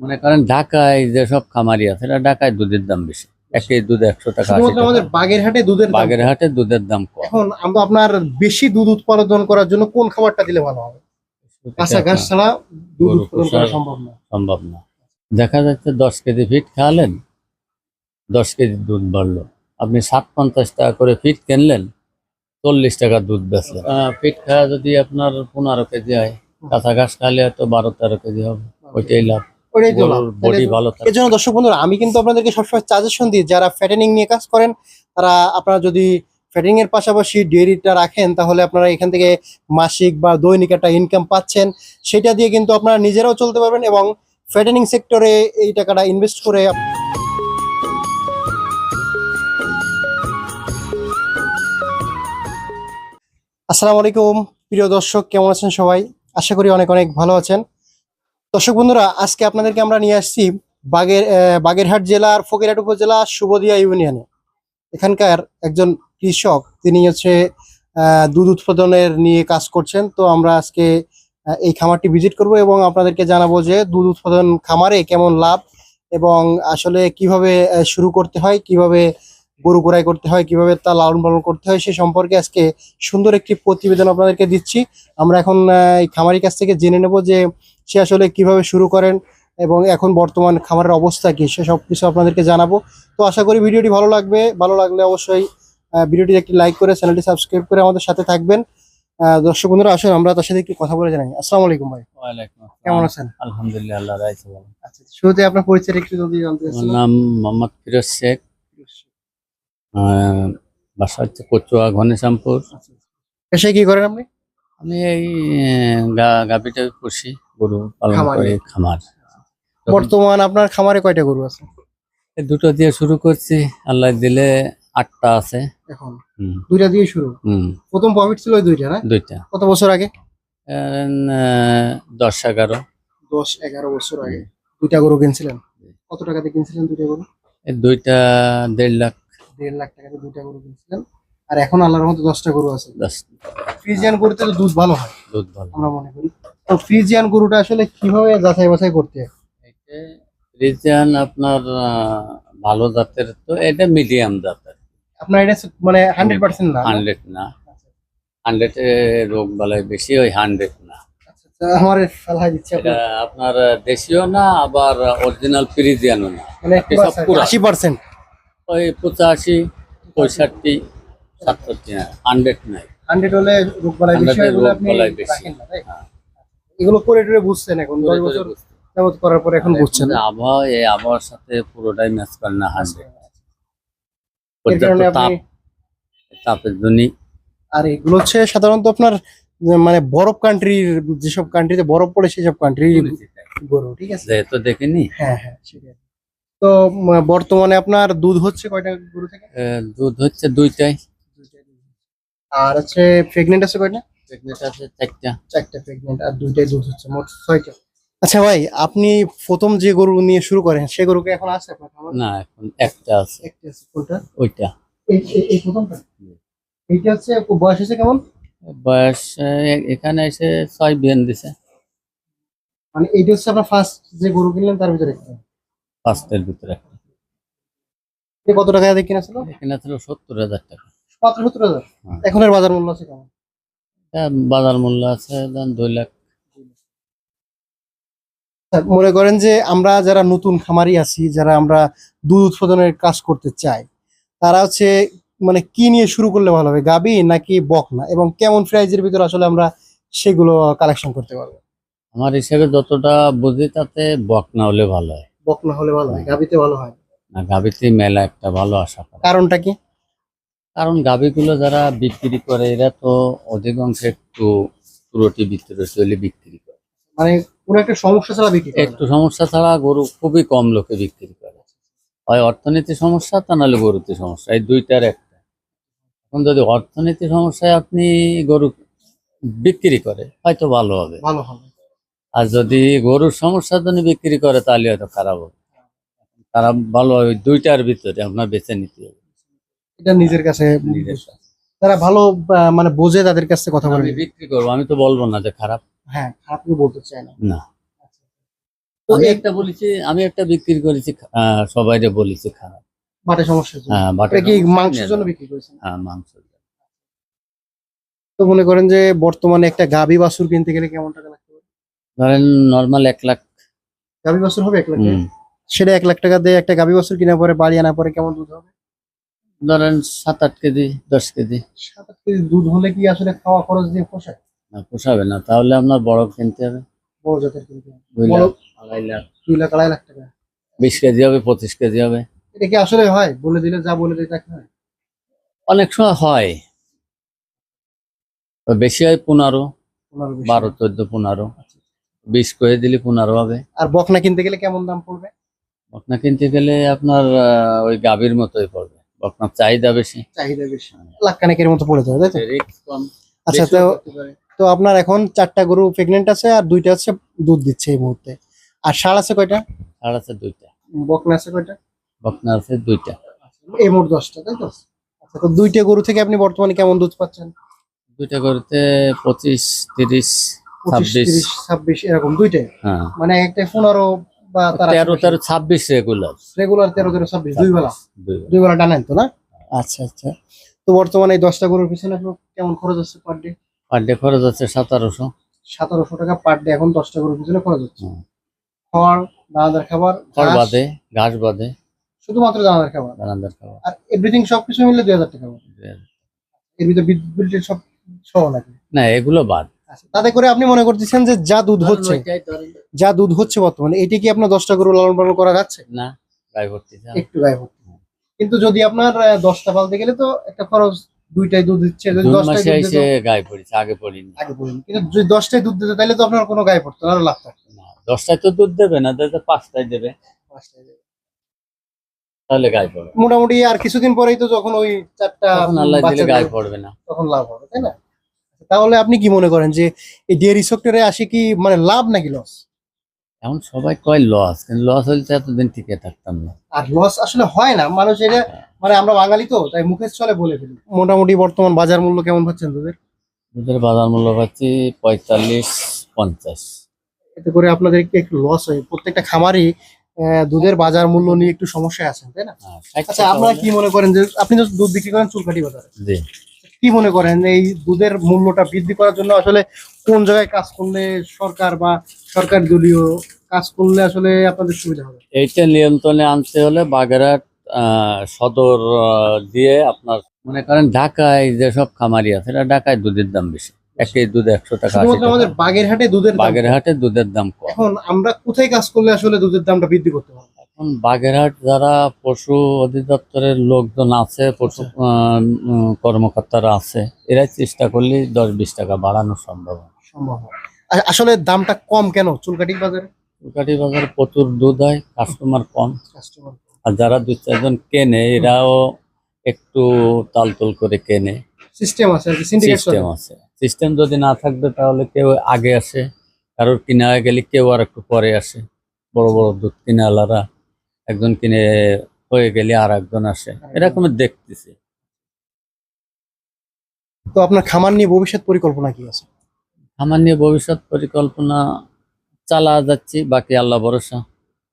মনে করেন ঢাকায় যেসব খামারি আছে এটা ঢাকায় দুধের দাম বেশি। এক কেজি দুধ একশো টাকা আমাদের বাগেরহাটে দুধের বাগেরহাটে দুধের দাম কম। এখন আমরা আপনার বেশি দুধ উৎপাদন করার জন্য কোন খাবারটা দিলে ভালো হবে? কাঁচা ঘাস ছাড়া দুধ উৎপাদন করা সম্ভব না। সম্ভব না। দেখা যাচ্ছে দশ কেজি ফিট খাওয়ালেন দশ কেজি দুধ বাড়লো। আপনি সাত পঞ্চাশ টাকা করে ফিট কিনলেন চল্লিশ টাকা দুধ বেচলেন। আহ, ফিট খাওয়া যদি আপনার পনেরো কেজি হয় কাঁচা ঘাস খাওয়ালে হয়তো বারো তেরো কেজি হবে ওইটাই লাভ। ওইটাই তো বডি ভালো থাকে। এর দর্শক বন্ধুরা আমি কিন্তু আপনাদেরকে সবসময় সাজেশন দিই যারা ফ্যাটেনিং নিয়ে কাজ করেন তারা আপনারা যদি এর পাশাপাশি ডেয়ারিটা রাখেন তাহলে আপনারা এখান থেকে মাসিক বা দৈনিক একটা ইনকাম পাচ্ছেন। সেটা দিয়ে কিন্তু আপনারা নিজেরাও চলতে পারবেন এবং ফ্যাটেনিং সেক্টরে এই টাকাটা ইনভেস্ট করে আসসালামু আলাইকুম। প্রিয় দর্শক কেমন আছেন সবাই? আশা করি অনেক অনেক ভালো আছেন। দর্শক বন্ধুরা, আজকে আপনাদেরকে আমরা নিয়ে আসছি বাগের বাগেরহাট জেলার ফকিরহাট উপজেলা সুবদিয়া ইউনিয়নে। এখানকার একজন কৃষক, তিনি হচ্ছে দুধ উৎপাদনের নিয়ে কাজ করছেন। তো আমরা আজকে এই খামারটি ভিজিট করব এবং আপনাদেরকে জানাব যে দুধ উৎপাদন খামারে কেমন লাভ এবং আসলে কীভাবে শুরু করতে হয়, কীভাবে গরু গোড়াই করতে হয়, কীভাবে তা লালন পালন করতে হয় সে সম্পর্কে আজকে সুন্দর একটি প্রতিবেদন আপনাদেরকে দিচ্ছি। আমরা এখন এই খামারির কাছ থেকে জেনে নেব যে সে আসলে কীভাবে শুরু করেন এবং এখন বর্তমান খামারের অবস্থা কি সে সব কিছু আপনাদেরকে জানাব। তো আশা করি ভিডিওটি ভালো লাগবে। ভালো লাগলে অবশ্যই ভিডিওটি একটি লাইক করে চ্যানেলটি সাবস্ক্রাইব করে আমাদের সাথে থাকবেন। দর্শক বন্ধুরা আসুন আমরা তার সাথে একটু কথা বলে জানাই। আসসালামু আলাইকুম ভাই। কেমন আছেন? আলহামদুলিল্লাহ আল্লাহ রাইছে ভালো। আচ্ছা শুরুতে আপনার পরিচয় একটু যদি জানতে চাচ্ছিলাম। নাম মোহাম্মদ ফিরোজ শেখ। বাসা হচ্ছে কচুয়া ঘনেশ্যামপুর। এসে কি করেন আপনি? আমি এই গাভীটা পুষি গরু পালন করি খামার। বর্তমান আপনার খামারে কয়টা গরু আছে? এই দুটো দিয়ে শুরু করছি আল্লাহ দিলে আটটা আছে। এখন? দুইটা দিয়ে শুরু? প্রথম প্রফিট ছিল দুইটা না? দুইটা। কত বছর আগে? দশ এগারো। দশ এগারো বছর আগে। দুইটা গরু কিনছিলেন? কত টাকাতে কিনছিলেন দুইটা গরু? দুইটা দেড় লাখ। দেড় লাখ টাকাতে দুইটা গরু কিনছিলেন। আর এখন আল্লাহর মতো দশটা গরু আছে। ফ্রিজিয়ান গরুতে তো দুধ ভালো হয় দুধ ভালো। আমরা মনে করি। তো ফ্রিজিয়ান গরুটা আসলে কীভাবে যাচাই বাছাই করতে হয়? রিজান আপনার ভালো জাতের তো এটা মিডিয়াম জাতের। আপনার এটা মানে হান্ড্রেড পার্সেন্ট না? হান্ড্রেড না। হান্ড্রেডে রোগ বালাই বেশি ওই হান্ড্রেড না। আচ্ছা, আচ্ছা, আমার ফালাই দিচ্ছে আপনার। দেশীয় না আবার অরিজিনাল ফ্রিজিয়ানও না? মানে আশি পার্সেন্ট ওই পঁচাশি পঁয়ষট্টি। সাতষট্টি হান্ড্রেড নাই। হান্ড্রেড হলে রোগ বালাই বেশি হয় বলে আপনি রাখেন না, তাই? হ্যাঁ। এগুলো করে টরে বুঝছেন এখন দশ বছর যাবত করার পর এখন বুঝছেন আবহাওয়া এই আবহাওয়ার সাথে পুরোটাই ম্যাচ করে না হান্ড্রেড এর কারণে তাপের আর এগুলো হচ্ছে সাধারণত আপনার মানে বরফ কান্ট্রির যেসব কান্ট্রিতে বরফ পড়ে সেসব কান্ট্রির গরু ঠিক আছে? যেহেতু দেখিনি। হ্যাঁ হ্যাঁ সেটাই। তো বর্তমানে আপনার দুধ হচ্ছে কয়টা গরু থেকে? দুধ হচ্ছে দুইটাই। আর হচ্ছে প্রেগনেন্ট আছে কয়টা? প্রেগনেন্ট আছে চারটা। চারটা প্রেগনেন্ট আর দুইটাই দুধ হচ্ছে মোট ছয়টা। আচ্ছা ভাই আপনি প্রথম যে গরু নিয়ে শুরু করেন সে গরুকে এখন আছে আপনার খামারে? না এখন একটা আছে। একটা আছে কোনটা? ওইটা। এই এই- এই প্রথমটা? এইটা হচ্ছে বয়স হচ্ছে কেমন? বয়স এ- এখানে এসে ছয় বিয়ান দিছে। মানে এইটা হচ্ছে আপনার ফার্স্ট যে গরু কিনলেন তার ভিতরে একটা। পাঁচটার ভিতরে একটা। এটা কত টাকা দিয়ে কিনেছিল? এখানে ছিল সত্তর হাজার টাকা। মাত্র সত্তর হাজার হ্যাঁ। এখনের বাজার মূল্য আছে কেমন? বাজার মূল্য আছে দুই লাখ। মনে করেন যে আমরা যারা নতুন খামারি আছি যারা আমরা দুধ উৎপাদনের কাজ করতে চাই তারা হচ্ছে মানে কি নিয়ে শুরু করলে ভালো হবে গাবি নাকি বকনা? এবং কেমন প্রাইজের ভিতরে আসলে আমরা সেগুলো কালেকশন করতে পারব? আমার হিসেবে যতটা বুঝি তাতে বক না হলে ভালো হয়। বকনা হলে ভালো হয় গাবিতে ভালো হয়? না গাভিতে মেলা একটা ভালো আশা কারণটা কি? কারণ গাভিগুলো যারা বিক্রি করে এরা তো অধিকাংশ একটু ত্রুটি বিত্রুটি হলে বিক্রি করে। মানে কোনো একটা সমস্যা ছাড়া বিক্রি একটু সমস্যা ছাড়া গরু খুবই কম লোকে বিক্রি করে। হয় অর্থনীতি সমস্যা তা নাহলে গরুতে সমস্যা। এই দুইটার একটা। এখন যদি অর্থনীতি সমস্যায় আপনি গরু বিক্রি করে হয়তো ভালো হবে। ভালো হবে। আর যদি গরুর সমস্যার জন্য বিক্রি করে তাহলে হয়তো খারাপ হবে। খারাপ ভালো হবে দুইটার ভিতরে আপনার বেছে নিতে হবে। এটা নিজের কাছে নিজের কাছে। যারা ভালো মানে বোঝে তাদের কাছে কথা বলে আমি বিক্রি করব আমি তো বলব না যে খারাপ। হ্যাঁ খারাপ বলতে চাই না। না। আমি একটা বলেছি আমি একটা বিক্রি করেছি আহ, সবাইরে বলেছি খারাপ। বাটে সমস্যার হ্যাঁ বাটা কি মাংসের জন্য বিক্রি করেছেন? হ্যাঁ মাংস তো মনে করেন যে বর্তমানে একটা গাবি বাছুর কিনতে গেলে কেমন টাকা লাগতে পারে? ধরেন নর্মাল এক লাখ। গাবি বাছুর হবে এক লাখ সেটা এক লাখ টাকা দিয়ে একটা গাবি বাছুর কিনা পরে বাড়ি আনা পরে কেমন দুধ হবে? ধরেন সাত আট কেজি দশ কেজি। সাত আট কেজি দুধ হলে কি আসলে খাওয়া খরচ দিয়ে পোষায়? না পোষাবে না। তাহলে আপনার বড় কিনতে হবে। বড় জাতের কিনতে হবে। দুই লাখ আড়াই লাখ। দুই লাখ আড়াই লাখ টাকা। বিশ কেজি হবে পঁচিশ কেজি হবে। এটা কি আসলে হয়? বলে দিলে যা বলে দিলে তাকে হয়? অনেক সময় হয়। বেশি হয় পনেরো বারো চোদ্দ পনেরো। বিশ করে দিলে পনেরো হবে। আর বকনা কিনতে গেলে কেমন দাম পড়বে? বকনা কিনতে গেলে আপনার ওই গাভীর মতোই পড়বে। বকনার চাহিদা বেশি। চাহিদা বেশি। লাখ কানেকের মতো পড়ে যাবে তাই তো? রিস্ক কম আচ্ছা তো তো আপনার এখন চারটা গরু প্রেগনেন্ট আছে আর দুইটা আছে দুধ দিচ্ছে এই মুহূর্তে। আর ষাঁড় আছে কয়টা? ষাঁড় আছে দুইটা। বকনা আছে কয়টা? বকনা আছে দুইটা। এই মোট দশটা তাই তো? আচ্ছা তো দুইটা গরু থেকে আপনি বর্তমানে কেমন দুধ পাচ্ছেন? দুইটা গরুতে পঁচিশ তিরিশ ছাব্বিশ। ছাব্বিশ এরকম দুইটাই? হ্যাঁ। মানে একটা পনেরো বা তার তেরো ছাব্বিশ রেগুলার রেগুলার তেরো তেরো ছাব্বিশ দুই বেলা। দুই বেলা। টানেন তো না? আচ্ছা আচ্ছা। তো বর্তমানে এই দশটা গরুর পিছনে কেমন খরচ হচ্ছে পার ডে পার ডে খরচ আছে সতেরোশো। সতেরোশো টাকা পার ডে এখন দশটা গরুর পিছনে খরচ হচ্ছে। খড় দানাদার খাবার খড় বাদে ঘাস বাদে। শুধুমাত্র দানাদার খাবার? দানাদার খাওয়া আর এভরিথিং সবকিছু মিলে দুই হাজার টাকা। এর ভিতরে বিদ্যুৎ বিল সব সহ লাগে না এগুলো বাদ। তাতে করে আপনি মনে করতেছেন যে যা দুধ হচ্ছে যা দুধ হচ্ছে বর্তমানে এটি কি আপনার দশটা গরু লালন পালন করা যাচ্ছে? না ভর্তি একটু গায়ে ভর্তি। কিন্তু যদি আপনার দশটা পালতে গেলে তো একটা খরচ দুইটাই দুধ দিচ্ছে। যদি জুন দুধ গায়ে পড়েছে আগে পড়িনি। আগে বলুন কিন্তু যদি দুধ দিতে তাহলে তো আপনার কোনো গায়ে পড়তো না লাভ থাকতো না, দশটায় তো দুধ দেবে না তাহলে তো পাঁচটায় দেবে। তাহলে গায়ে পড়বে। মোটামুটি আর কিছুদিন পরেই তো যখন ওই চারটা আল্লাহ দিলে গায়ে পড়বে না। তখন লাভ হবে তাই না? তাহলে আপনি কি মনে করেন যে এই ডেয়ারি সেক্টরে আসে কি মানে লাভ নাকি লস এখন সবাই কয় লস কিন্তু লস হলে তো এতদিন টিকে থাকতাম না। আর লস আসলে হয় না। মানুষ এটা মানে আমরা বাঙালি তো তাই মুখের চলে বলে ফেলি। মোটামুটি বর্তমান বাজার মূল্য কেমন পাচ্ছেন দুধের দুধের বাজার মূল্য পাচ্ছি পঁয়তাল্লিশ পঞ্চাশ। এতে করে আপনাদের একটু লস হয়? প্রত্যেকটা খামারই দুধের বাজার মূল্য নিয়ে একটু সমস্যায় আছেন তাই না? হ্যাঁ, আচ্ছা আপনারা কি মনে করেন যে আপনি তো দুধ বিক্রি করেন চুলকাটি বাজারে? জি। কি মনে করেন এই দুধের মূল্যটা বৃদ্ধি করার জন্য আসলে কোন জায়গায় কাজ করলে সরকার বা সরকার দলীয় কাজ করলে আসলে আপনাদের সুবিধা হবে? এইটা নিয়ন্ত্রণে আনতে হলে বাগেরহাট আহ, সদর দিয়ে আপনার মনে করেন ঢাকায় যেসব খামারি আছে এটা ঢাকায় দুধের দাম বেশি। দুধ একশো টাকা আমাদের বাগেরহাটে দুধের দাম বাগেরহাটে দুধের দাম কম। এখন আমরা কোথায় কাজ করলে আসলে দুধের দামটা বৃদ্ধি করতে পারব? বাগেরহাট যারা পশু অধিদপ্তরের লোকজন আছে পশু আচ্ছা। কর্মকর্তারা আছে এরাই চেষ্টা করলে দশ বিশ টাকা বাড়ানো সম্ভব হয়। সম্ভব আসলে দামটা কম কেন? চুলকাটি বাজারে? চুলকাঠি বাজারে প্রচুর দুধ হয় কাস্টমার কম। কাস্টমার আর যারা দু চারজন কেনে এরাও একটু তালতল করে কেনে। সিস্টেম আছে সিস্টেম আছে। সিস্টেম যদি না থাকবে তাহলে কেউ আগে আসে। কারোর কিনা গেলে কেউ আর একটু পরে আসে। বড় বড় দুধ কিনালারা একজন কিনে হয়ে গেলে আর একজন আসে। এরকম দেখতেছি। তো আপনার খামার নিয়ে ভবিষ্যৎ পরিকল্পনা কি আছে? আমার নিয়ে ভবিষ্যৎ পরিকল্পনা চালা যাচ্ছি বাকি আল্লাহ ভরসা।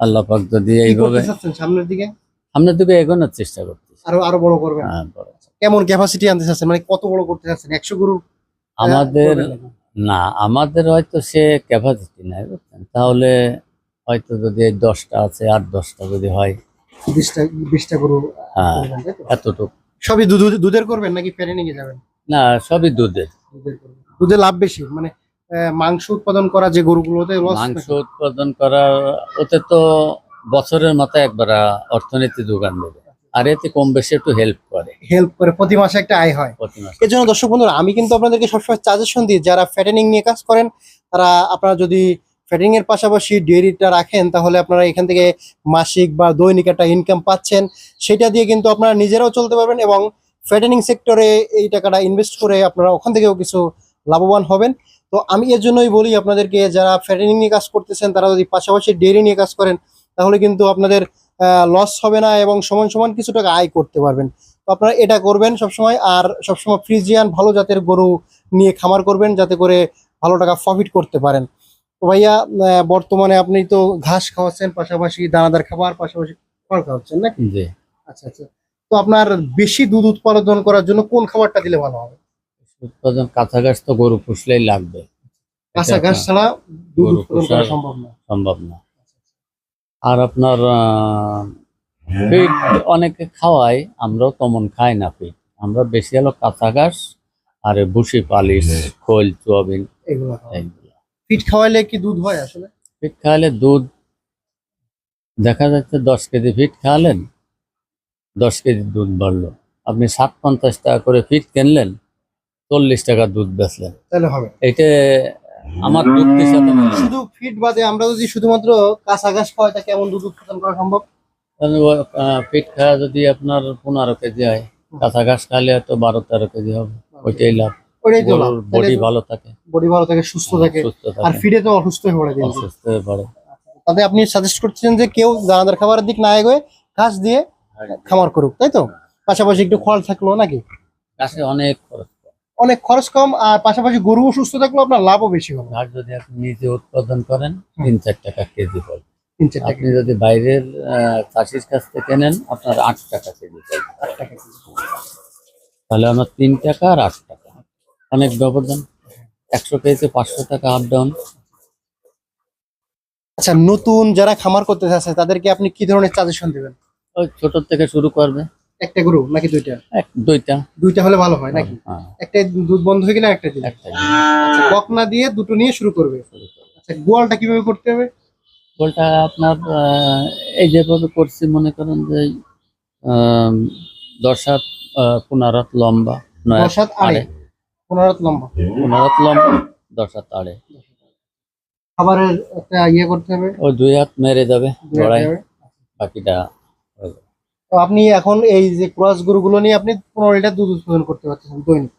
আল্লাহ পাক যদি এইভাবে সামনের দিকে? সামনের দিকে এগোনোর চেষ্টা করতেছি। আরও আরও বড় করবেন? হ্যাঁ, কেমন ক্যাপাসিটি আনতে চাচ্ছেন? মানে কত বড় করতে চাচ্ছেন? একশো গরু আমাদের না আমাদের হয়তো সে ক্যাপাসিটি নাই বুঝছেন? তাহলে হয়তো যদি এই দশটা আছে আট দশটা যদি হয়। বিশটা বিশটা গরু হ্যাঁ এতটুকু। সবই দুধ- দুধের করবেন নাকি ফেরে নিয়ে যাবেন? না সবই দুধের। দুধে লাভ বেশি মানে মাংস উৎপাদন করা যে গরুগুলোতে মাংস উৎপাদন ওতে তো বছরের মাথায় একবার অর্থনীতি যোগান দেবে। আর এতে কম বেশি একটু হেল্প করে। হেল্প করে প্রতি মাসে একটা আয় হয়। প্রতি মাসে। এর জন্য দর্শক বন্ধুরা আমি কিন্তু আপনাদেরকে সবসময় সাজেশন দিই যারা ফ্যাটেনিং নিয়ে কাজ করেন তারা আপনারা যদি ফ্যাটেনিং এর পাশাপাশি ডেয়ারিটা রাখেন, তাহলে আপনারা এখান থেকে মাসিক বা দৈনিক একটা ইনকাম পাচ্ছেন। সেটা দিয়ে কিন্তু আপনারা নিজেরাও চলতে পারবেন এবং ফ্যাটেনিং সেক্টরে এই টাকাটা ইনভেস্ট করে আপনারা ওখান থেকেও কিছু লাভবান হবেন। তো আমি এর জন্যই বলি আপনাদেরকে, যারা ফ্যাটেনিং নিয়ে কাজ করতেছেন, তারা যদি পাশাপাশি ডেয়ারি নিয়ে কাজ করেন, তাহলে কিন্তু আপনাদের লস হবে না এবং সমান সমান কিছু টাকা আয় করতে পারবেন। তো আপনারা এটা করবেন সবসময়, আর সবসময় ফ্রিজিয়ান ভালো জাতের গরু নিয়ে খামার করবেন, যাতে করে ভালো টাকা প্রফিট করতে পারেন। তো ভাইয়া বর্তমানে আপনি তো ঘাস খাওয়াচ্ছেন পাশাপাশি দানাদার খাবার পাশাপাশি খড় খাওয়াচ্ছেন নাকি? জি। আচ্ছা আচ্ছা। তো আপনার বেশি দুধ উৎপাদন করার জন্য কোন খাবারটা দিলে ভালো হবে? উৎপাদন কাঁচা ঘাস তো গরু পুষলেই লাগবে। কাঁচা ঘাস ছাড়া দুধ উৎপাদন করা সম্ভব না। সম্ভব না। আর আপনার আহ, অনেকে খাওয়ায় আমরাও তেমন খাই না ফিড আমরা বেশি হলো কাঁচা ঘাস আর ভুসি পালিশ খোল চুয়াবিন। এগুলো ফিট খাওয়াইলে কি দুধ হয় আসলে? ফিট খাওয়ালে দুধ দেখা যাচ্ছে দশ কেজি ফিট খাওয়ালেন দশ কেজি দুধ বাড়লো। আপনি ষাট পঞ্চাশ টাকা করে ফিট কিনলেন চল্লিশ টাকা দুধ বেচলেন। তাহলে হবে। এইটা আমার যুক্তির সাথে শুধু ফিট বাদে আমরা যদি শুধুমাত্র কাঁচা ঘাস খাওয়াই তা কেমন দুধ উৎপাদন করা সম্ভব? ফিট খাওয়া যদি আপনার পনেরো কেজি হয় কাঁচা ঘাস খাওয়ালে হয়তো বারো তেরো কেজি হবে ওইটাই লাভ। ওইটাই তো বডি ভালো থাকে। বডি ভালো থাকে সুস্থ থাকে আর ফিডে তো অসুস্থ হয়ে পড়ে। অসুস্থ হয়ে পড়ে। তাতে আপনি সাজেস্ট করছেন যে কেউ দানাদার খাবারের দিক না এগোয় ঘাস দিয়ে খামার করুক তাই তো? পাশাপাশি একটু খড় থাকল নাকি? ঘাসে অনেক খরচ। অনেক খরচ কম আর পাশাপাশি গরুও সুস্থ থাকল আপনার লাভও বেশি হবে। ঘাস যদি আপনি নিজে উৎপাদন করেন তিন চার টাকা কেজি পড়বে। তিন চার টাকা আপনি যদি বাইরের চাষির কাছ থেকে নেন আপনার আট টাকা কেজি পড়বে। আট টাকা কেজি। তাহলে আমার তিন টাকা আর আট টাকা। অনেক ব্যবধান। একশো কেজিতে পাঁচশো টাকা আপ ডাউন আচ্ছা নতুন যারা খামার করতে চাচ্ছে তাদেরকে আপনি কি ধরনের সাজেশন দেবেন? ওই ছোট থেকে শুরু করবে। একটা গরু নাকি দুইটা? এক দুইটা। দুইটা হলে ভালো হয় নাকি? হ্যাঁ, একটা দুধ বন্ধ হয়ে গেলে একটা দিলে একটা আচ্ছা বকনা দিয়ে দুটো নিয়ে শুরু করবে। আচ্ছা গোয়ালটা কীভাবে করতে হবে? গোয়ালটা আপনার এই যেভাবে করছি মনে করেন যে দশ হাত পনেরো হাত লম্বা নয় হাত আড়ে। পনেরো হাত লম্বা। পনেরো হাত লম্বা দশ হাত আড়ে। খাবারের একটা ইয়ে করতে হবে। ওই দুই হাত মেরে যাবে দুই হাত জড়াই হবে। বাকিটা তো আপনি এখন এই যে ক্রস গরুগুলো নিয়ে আপনি পনেরো লিটার দুধ উৎপাদন করতে পারতেছেন দৈনিক।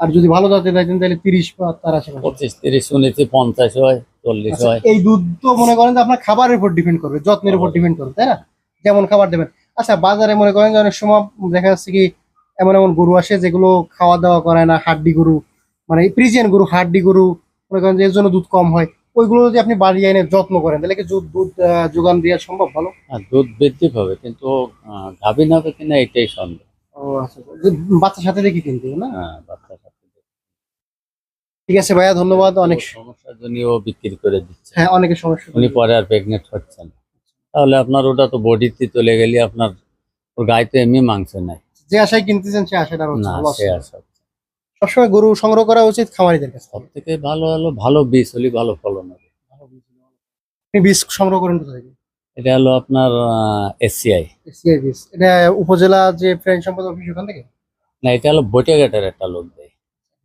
আর যদি ভালো জাতের চাইতেন তাহলে তিরিশ বা তার আশেপাশে। পঁচিশ তিরিশ শুনেছি পঞ্চাশ হয় চল্লিশ আচ্ছা, হয়। এই দুধ তো মনে করেন যে আপনার খাবারের উপর ডিপেন্ড করবে যত্নের উপর ডিপেন্ড করবে তাই না? যেমন খাবার দেবেন। আচ্ছা বাজারে মনে করেন যে অনেক সময় দেখা যাচ্ছে কি এমন এমন গরু আসে যেগুলো খাওয়া দাওয়া করে না হাড্ডি গরু মানে প্রিজিয়ান গরু হাড্ডি গরু মনে করেন যে এর জন্য দুধ কম হয় ওইগুলো যদি আপনি বাড়ি এনে যত্ন করেন তাহলে কি দুধ যোগান দেওয়া সম্ভব ভালো? আর দুধ বৃদ্ধি পাবে কিন্তু গাভীন হবে কিনা এটাই সন্দেহ ও আচ্ছা আচ্ছা। বাচ্চার সাথে দেখি কিনতে না? হ্যাঁ বাচ্চার সাথে ঠিক আছে ভাইয়া ধন্যবাদ অনেক সমস্যার জন্য ও বিক্রি করে দিচ্ছে। হ্যাঁ অনেকের সমস্যা। উনি পরে আর প্রেগনেন্ট হচ্ছেন তাহলে আপনার ওটা তো বডিতে চলে গেলে আপনার ওর গায়ে তো এমনি মাংস নাই। যে আশায় কিনতেছেন সে আশাটা হচ্ছে না সে সব সবসময় গরু সংগ্রহ করা উচিত খামারিদের কাছে সব থেকে ভালো হলো ভালো বীজ হলে ভালো ফলন হবে। আপনি বীজ সংগ্রহ করেন কোথা থেকে? এটা হলো আপনার এসিআই এসিআই বীজ। এটা উপজেলা যে ফ্রেন্ড সম্পদ অফিস ওখান থেকে? না এটা হলো বটিয়াঘাটের একটা লোক দেয়।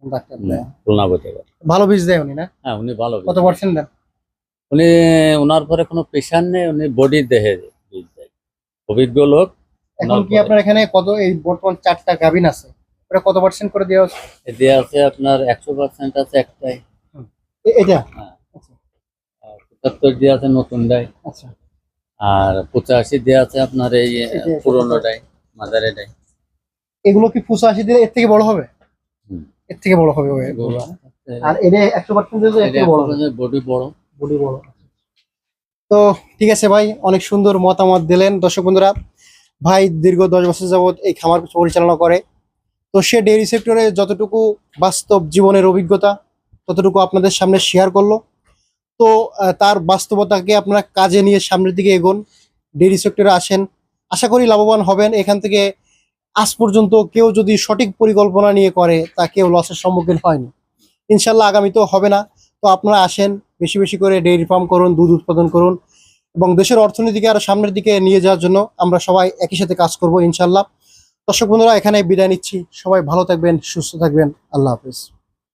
ডাক্তার দেয়। খুলনা ভালো বীজ দেয় উনি না? হ্যাঁ উনি ভালো কত। পার্সেন্ট দেন? উনি ওনার পরে কোনো পেশার নেই উনি বডি দেহে বীজ দেয়। অভিজ্ঞ লোক এখন কি আপনার এখানে কত এই বর্তমান চারটা গাভিন আছে? ওটা কত পার্সেন্ট করে দেওয়া হচ্ছে? দেওয়া আছে আপনার একশো পার্সেন্ট আছে একটাই। এটা? আর পঁচাত্তর দেওয়া আছে নতুনটাই আচ্ছা। আর পঁচাশি দেওয়া আছে আপনার এই পুরোনোটাই মাদারেটাই এগুলো কি পঁচাশি দিলে এর থেকে বড় হবে? এর থেকে বড় হবে আর এটা একশো পার্সেন্ট বডি বড়। বডি বড়। তো ঠিক আছে ভাই অনেক সুন্দর মতামত দিলেন। দর্শক বন্ধুরা ভাই দীর্ঘ দশ বছর যাবত এই খামার পরিচালনা করে। তো সে ডেয়ারি সেক্টরে যতটুকু বাস্তব জীবনের অভিজ্ঞতা, ততটুকু আপনাদের সামনে শেয়ার করল। তো তার বাস্তবতাকে আপনারা কাজে নিয়ে সামনের দিকে এগোন ডেয়ারি সেক্টরে আসেন। আশা করি লাভবান হবেন। এখান থেকে আজ পর্যন্ত কেউ যদি সঠিক পরিকল্পনা নিয়ে করে, তা কেউ লসের সম্মুখীন হয়নি। ইনশাল্লাহ আগামীতেও হবে না। তো আপনারা আসেন, বেশি বেশি করে ডেয়ারি ফার্ম করুন, দুধ উৎপাদন করুন। এবং দেশের অর্থনীতিকে আরও সামনের দিকে নিয়ে যাওয়ার জন্য আমরা সবাই একই সাথে কাজ করব ইনশাল্লাহ দর্শক বন্ধুরা এখানে বিদায় নিচ্ছি। সবাই ভালো থাকবেন, সুস্থ থাকবেন। আল্লাহ হাফিজ।